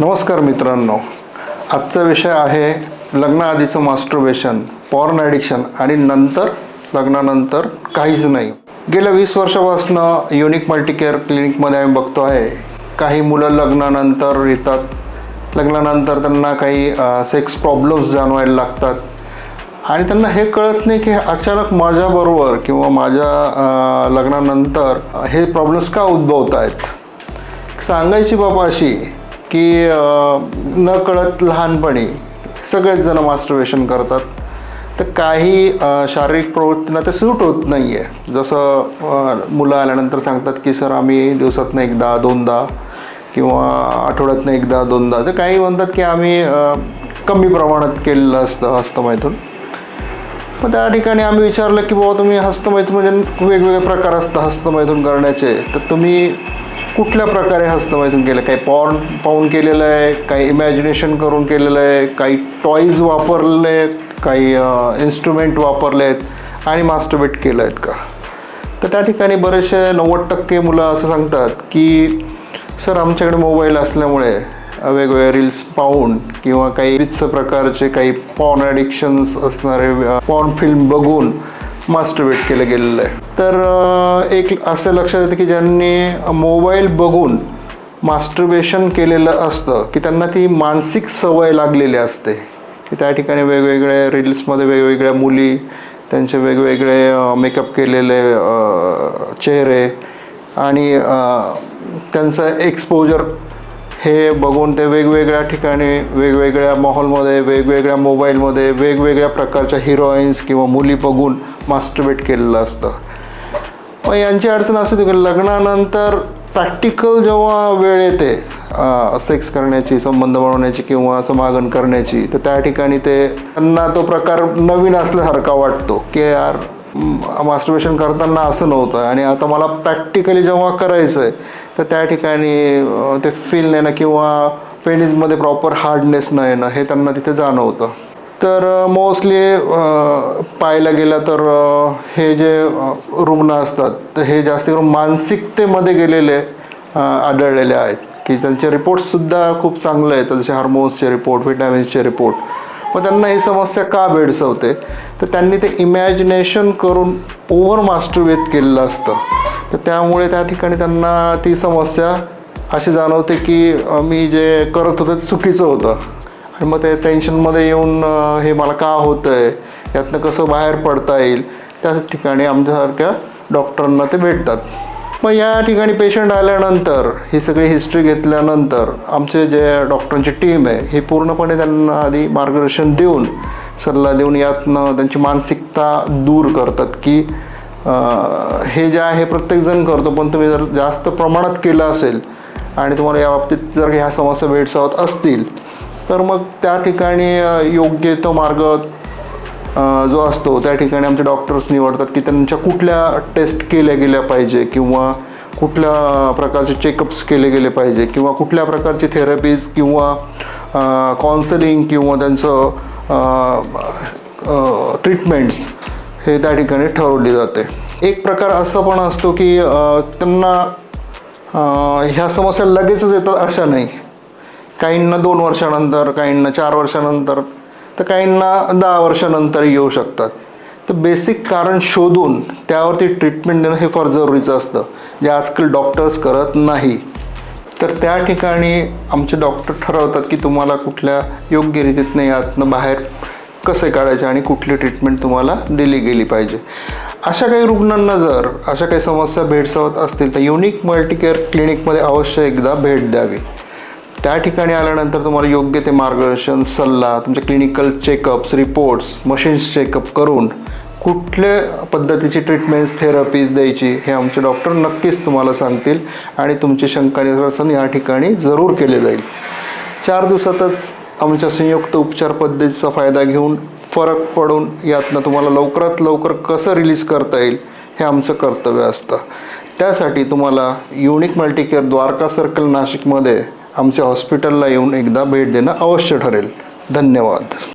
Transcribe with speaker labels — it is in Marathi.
Speaker 1: नमस्कार मित्रांनो. आजचा विषय आहे लग्नाआधीचं मास्टरबेशन पॉर्न ॲडिक्शन आणि नंतर लग्नानंतर काहीच नाही. गेल्या वीस वर्षापासून युनिक मल्टीकेअर क्लिनिकमध्ये आम्ही बघतो आहे काही मुलं लग्नानंतर येतात. लग्नानंतर त्यांना काही सेक्स प्रॉब्लेम्स जाणवायला लागतात. आणि त्यांना हे कळत नाही की अचानक माझ्याबरोबर किंवा माझ्या लग्नानंतर हे प्रॉब्लेम्स का उद्भवत आहेत सांगायची बाबा अशी की न कळत लहानपणी सगळेच जण मास्टरवेशन करतात. तर काही शारीरिक प्रवृत्तींना ते सूट होत नाही आहे जसं मुलं आल्यानंतर सांगतात की सर आम्ही दिवसातनं एकदा दोनदा किंवा आठवड्यातनं एकदा दोनदा. तर काही म्हणतात की आम्ही कमी प्रमाणात केलेलं असतं हस्तमैथून. मग त्या ठिकाणी आम्ही विचारलं की बाबा तुम्ही हस्तमैथून म्हणजे वेगवेगळे प्रकार असतात हस्तमैथून करण्याचे. तर तुम्ही कुठल्या प्रकारे हस्तमैथून केलं? काही पॉर्न पाहून केलेलं आहे काही इमॅजिनेशन करून केलेलं आहे काही टॉईज वापरले काही इन्स्ट्रुमेंट वापरले आहेत आणि मास्टरबेट केलं आहेत का? तर त्या ठिकाणी बरेचसे नव्वद टक्के मुलं असं सांगतात की सर आमच्याकडे मोबाईल असल्यामुळे वेगवेगळे रील्स पाहून किंवा काही विविध प्रकारचे काही पॉर्न ॲडिक्शन्स असणारे पॉर्न फिल्म बघून मास्टरबेट केलं गेलेलं आहे. तर एक असं लक्षात येतं की ज्यांनी मोबाईल बघून मास्टरबेशन केलेलं असतं की त्यांना ती मानसिक सवय लागलेली असते. की त्या ठिकाणी वेगवेगळ्या रील्समध्ये वेगवेगळ्या मुली त्यांचे वेगवेगळे मेकअप केलेले चेहरे आणि त्यांचं एक्सपोजर हे बघून ते वेगवेगळ्या ठिकाणी वेगवेगळ्या मॉलमध्ये वेगवेगळ्या मोबाईलमध्ये वेगवेगळ्या प्रकारच्या हिरोईन्स किंवा मुली बघून मास्टरबेट केलेलं असतं. मग यांची अडचण असू दे की लग्नानंतर प्रॅक्टिकल जेव्हा वेळ येते सेक्स करण्याची संबंध बनवण्याची किंवा समागम करण्याची तर त्या ठिकाणी ते त्यांना तो प्रकार नवीन असल्यासारखा वाटतो की यार मास्टरबेशन करताना असं नव्हतं. आणि आता मला प्रॅक्टिकली जेव्हा करायचं आहे तर त्या ठिकाणी ते फील नेणं किंवा पेनिजमध्ये प्रॉपर हार्डनेस न येणं हे त्यांना तिथे जाणवतं. तर मोस्टली पाहायला गेलं तर हे जे रुग्ण असतात तर हे जास्त करून मानसिकतेमध्ये गेलेले आढळलेले आहेत. की त्यांचे रिपोर्टसुद्धा खूप चांगले आहेत. जसे हार्मोन्सचे रिपोर्ट विटॅमिन्सचे रिपोर्ट मग त्यांना ही समस्या का भेडसवते? तर त्यांनी ते इमॅजिनेशन करून ओव्हर मास्टरवेट केलेलं असतं. तर त्यामुळे त्या ठिकाणी त्यांना ती समस्या अशी जाणवते की मी जे करत होतं ते चुकीचं होतं. आणि मग ते टेन्शनमध्ये येऊन हे मला का होतं आहे यातनं कसं बाहेर पडता येईल? त्या ठिकाणी आमच्यासारख्या डॉक्टरांना ते भेटतात. मग या ठिकाणी पेशंट आल्यानंतर ही सगळी हिस्ट्री घेतल्यानंतर आमचे जे डॉक्टरांची टीम आहे ही पूर्णपणे त्यांना आधी मार्गदर्शन देऊन सल्ला देऊन यातनं त्यांची मानसिकता दूर करतात की हे जे आहे प्रत्येकजण करतो पण तुम्ही जर जास्त प्रमाणात केलं असेल आणि तुम्हाला या बाबतीत जर ह्या समस्या भेडसावत असतील तर मग त्या ठिकाणी योग्य तो मार्ग जो असतो त्या ठिकाणी आमचे डॉक्टर्स निवडतात की त्यांच्या कुठल्या टेस्ट केल्या गेल्या पाहिजे किंवा कुठल्या प्रकारचे चेकअप्स केले गेले पाहिजे किंवा कुठल्या प्रकारची थेरपीज किंवा काउन्सलिंग किंवा त्यांचं ट्रीटमेंट्स हे त्या ठिकाणी ठरवली जाते. एक प्रकार असा पण असतो की त्यांना ह्या समस्या लगेचच येतात अशा नाही. काहींना दोन वर्षानंतर काहींना चार वर्षानंतर तर काहींना दहा वर्षानंतर येऊ शकतात. तर बेसिक कारण शोधून त्यावरती ट्रीटमेंट देणं हे फार जरुरीचं असतं. जे आजकाल डॉक्टर्स करत नाही. तर त्या ठिकाणी आमचे डॉक्टर ठरवतात की तुम्हाला कुठल्या योग्य रीतीतनं यातनं बाहेर कसे काढायचे आणि कुठली ट्रीटमेंट तुम्हाला दिली गेली पाहिजे. अशा काही रुग्णांना जर अशा काही समस्या भेडसावत असतील तर युनिक मल्टीकेअर क्लिनिकमध्ये अवश्य एकदा भेट द्यावी. त्या ठिकाणी आल्यानंतर तुम्हाला योग्य ते मार्गदर्शन सल्ला तुमचे clinical checkups reports machines checkup करून कुठल्या पद्धतीची ट्रीटमेंट्स थेरपीज द्यायची हे आमचे डॉक्टर नक्कीच तुम्हाला सांगतील आणि तुमची शंका निरसन या ठिकाणी जरूर केले जाईल. चार दिवसातच आमच्या संयुक्त उपचार पद्धतीचा फायदा घेऊन फरक पडून यातनं तुम्हाला लवकरात लवकर कसं रिलीज करता येईल हे आमचं कर्तव्य असतं. त्यासाठी तुम्हाला युनिक मल्टीकेअर द्वारका सर्कल नाशिकमध्ये आमच्या हॉस्पिटलला येऊन एकदा भेट देणं अवश्य ठरेल. धन्यवाद.